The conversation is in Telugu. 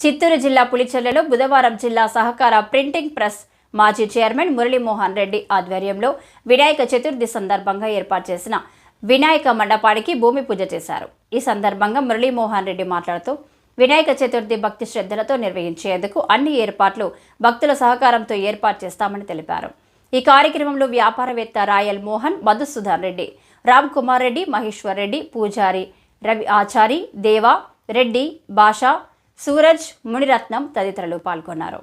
చిత్తూరు జిల్లా పులిచెర్లలో బుధవారం జిల్లా సహకార ప్రింటింగ్ ప్రెస్ మాజీ చైర్మన్ మురళీమోహన్ రెడ్డి ఆధ్వర్యంలో వినాయక చతుర్థి సందర్భంగా ఏర్పాటు చేసిన వినాయక మండపానికి భూమి పూజ చేశారు. ఈ సందర్భంగా మురళీమోహన్ రెడ్డి మాట్లాడుతూ వినాయక చతుర్థి భక్తి శ్రద్ధలతో నిర్వహించేందుకు అన్ని ఏర్పాట్లు భక్తుల సహకారంతో ఏర్పాటు చేస్తామని తెలిపారు. ఈ కార్యక్రమంలో వ్యాపారవేత్త రాయల్ మోహన్ మధుసుధన్ రెడ్డి రామ్ కుమార్ రెడ్డి మహేశ్వర్ రెడ్డి పూజారి రవి ఆచారి దేవా రెడ్డి భాష సూరజ్ మునిరత్నం తదితరులు పాల్గొన్నారు.